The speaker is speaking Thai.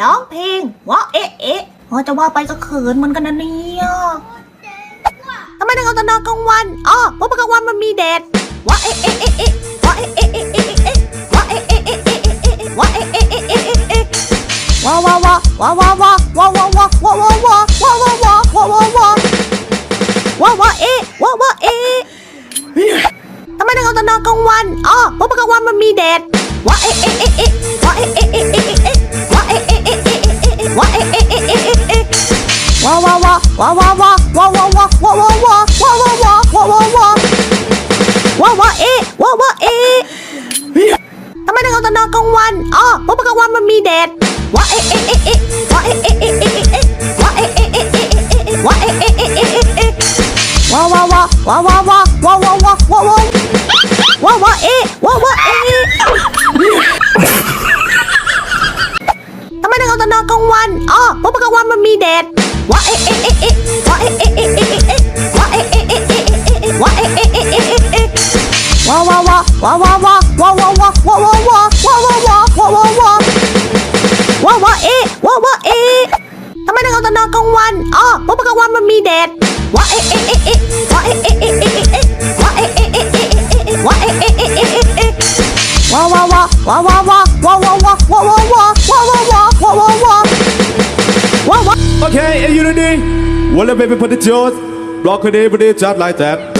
ร้องเพลงวะเอ๊ะเอ๊ะพอจะว่าไปก็เขินเหมือนกันนะเนี่ยทำไมต้องเอาแต่นอนกลางวันอ๋อเพราะกลางวันมันมีแดดวะเอ๊ะเอ๊ะเอ๊ะเอ๊ะวะเอ๊ะเอ๊ะเอ๊ะเอ๊ะเอ๊ะวะเอ๊ะเอ๊ะเอ๊ะเอ๊ะเอ๊ะวะเอ๊ะเอ๊ะเอ๊ะเอ๊ะเอ๊ะเอ๊ะว้าวว้าวว้าวว้าวว้าวว้าวว้าวว้าวว้าวว้าวว้าวว้าวว้าวว้าวว้าวว้าวว้าวว้าวว้าวว้าเอ๊ะว้าวว้าเอ๊ะทำไมต้องเอาแต่นอนกลางวันอ๋อเพราะกลางวันมันมีแดดวะเอ๊ะเอ๊ะเอ๊ะเอ๊ะวะเอ๊ะเอ๊ะเอ๊ะเอ๊ะเอ๊ะ ว้าวว้าวว้าวว้าวว้าวว้าวว้าวว้าวว้าวว้าวว้าวว้าวว้าวว้าวว้าวเอ๊ะว้าวว้าวเอ๊ะทำไมต้องเอาต่นอนกลางวันอ๋อเพราะกลางวันมันมีแดดวะเอ๊ะเอ๊ะเอ๊ะเอ๊ะวะเอ๊ะเอ๊ะเอ๊ะเอ๊ะวะเอ๊ะเอ๊ะเอ๊ะเอ๊ะเอ๊ะวะเอ๊ะเอ๊ะเอ๊ะเอ๊ะว้าว้าว้าว้าว้าว้าว้าว้าว้าว้าว้าว้าว้าเอ๊ะว้าว้าเอ๊ะทำไมต้องเอาแต่นอนกลางวันอ๋อเพราะว่ากลางวันมันมีแดดวะเอ๊ะเอ๊ะเอ๊ะวะเอ๊ะเอ๊ะเอ๊ะเอ๊ะเอ๊ะเอ๊ะว้าวว้าวว้าวว้าวว้าวว้าวว้าวว้าวว้าวว้าวว้าวว้าวเอ๊ะว้าวว้าวเอ๊ะทำไมต้องเอาต่นอนกลางวันอ๋อเพราะกลางวันมันมีแดด 哇哇哇哇哇哇！unity. Well, baby, put it yours. Block it every day, just like that.